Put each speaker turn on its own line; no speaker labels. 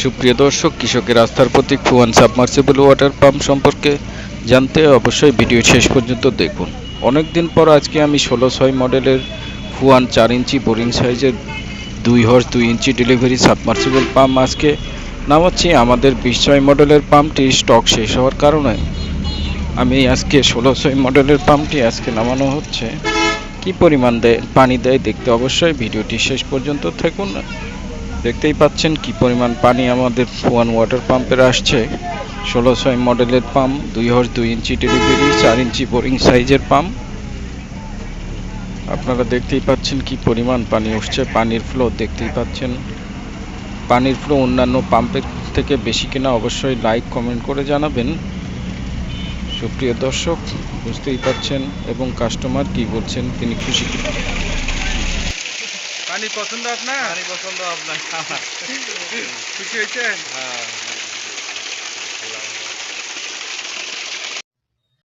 সুপ্রিয় দর্শক, কৃষকের আস্থার প্রতীক ফুয়ান সাবমার্সিবল ওয়াটার পাম্প সম্পর্কে জানতে অবশ্যই ভিডিও শেষ পর্যন্ত দেখুন। অনেক দিন পর আজকে আমি ষোলো ছয় মডেলের ফুয়ান চার ইঞ্চি বোরিং সাইজের দুই হর্স দুই ইঞ্চি ডেলিভারি সাবমার্সিবল পাম্প আজকে নামাচ্ছি। আমাদের বিশ ছয় মডেলের পাম্পটি স্টক শেষ হওয়ার কারণে আমি আজকে ষোলো ছয় মডেলের পাম্পটি আজকে নামানো হচ্ছে। কি পরিমাণ দেয় পানি দেয় দেখতে অবশ্যই ভিডিওটি শেষ পর্যন্ত থাকুন দেখতেই পাচ্ছেন কি পরিমাণ পানি আমাদের ওয়ান ওয়াটার পাম্পের আসছে। ষোলো ছয় মডেলের পাম্প, দুই হর্স, দুই ইঞ্চি ডেলিভারি, চার ইঞ্চি বোরিং সাইজের পাম্প। আপনারা দেখতেই পাচ্ছেন কি পরিমাণ পানি উঠছে, পানির ফ্লো দেখতেই পাচ্ছেন। পানির ফ্লো অন্যান্য পাম্পের থেকে বেশি কিনা অবশ্যই লাইক কমেন্ট করে জানাবেন। সুপ্রিয় দর্শক, বুঝতেই পাচ্ছেন এবং কাস্টমার কি বলছেন তিনি খুশি
পানি পছন্দ আপনার?
পানি পছন্দ আপনার।
খুশি হয়েছেন?
হ্যাঁ।